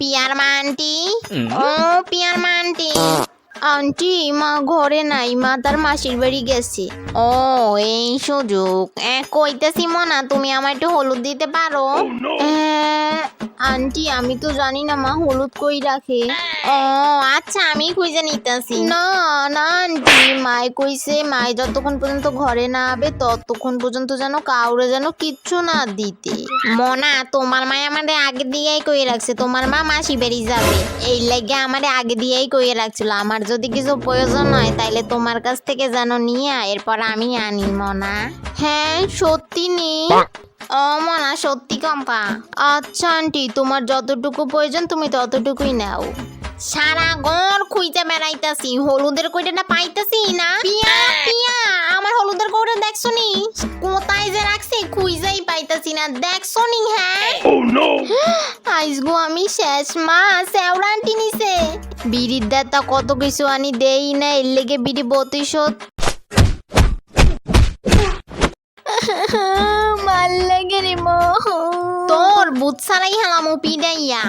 Peer মা aunty? ও পিয়ার মা আন্টি। আন্টি মা ঘরে নাই মা তার মাসির বাড়ি গেছে। ও এই সুযোগ। কইতেছি মনা তুমি আমার একটু হলুদ দিতে পারো? আন্টি আমি তো জানি না মা হলুদ কই রাখে। ও আচ্ছা আমি খুঁজে নিতেছি। না না আন্টি মায় কইছে মায় যতক্ষণ পর্যন্ত ঘরে না আবে ততক্ষণ পর্যন্ত যেন কাউরে যেন কিচ্ছু না দিতে। মনা, তোমার মায় আমাদের আগে দিয়েই কই রাখছে। তোমার মা মাসি বেরি যাবে। এই লাগে আমাদের আগে দিয়েই কই রাখছিল। আমার যদি কিছু প্রয়োজন হয়, তাইলে তোমার কাছ থেকে যেন নিয়ে এরপর আমি আনি, মনা। হ্যাঁ সত্যি নেই ও, মনা, সত্যি কম্পা। আচ্ছা আন্টি, তোমার যতটুকু প্রয়োজন, তুমি ততটুকুই নাও। সারা ঘর খুঁজতে বেড়াইতাছি। হলুদের কইটা পাইতাছি না? পিয়া পিয়া, আমার হলুদের কৌটা দেখছ নি? কোথায় যে রাখছি খুঁজেই পাইতাছি না। দেখছ নি হ্যাঁ? Oh no! আইসগো আমি শেষ মা সেওরা নিছে। বিড়ির দাতা কত কিছু আনি দেই না এর লেগে বিড়ি প্রতিশোধ। মাল লাগে রে মো তোর বুথ সারাই হালাম পিডাইয়া।